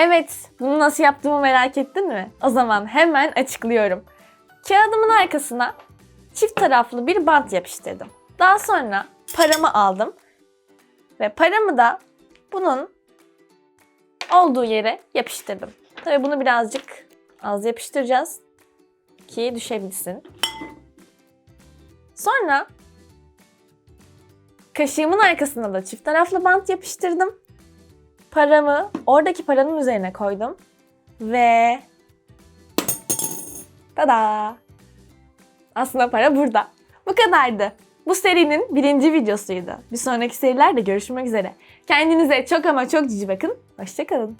Evet, bunu nasıl yaptığımı merak ettin mi? O zaman hemen açıklıyorum. Kağıdımın arkasına çift taraflı bir bant yapıştırdım. Daha sonra paramı aldım ve paramı da bunun olduğu yere yapıştırdım. Tabii bunu birazcık az yapıştıracağız ki düşebilsin. Sonra kaşığımın arkasına da çift taraflı bant yapıştırdım. Paramı oradaki paranın üzerine koydum ve tada! Aslında para burada. Bu kadardı. Bu serinin birinci videosuydu. Bir sonraki serilerde görüşmek üzere. Kendinize çok ama çok cici bakın. Hoşçakalın.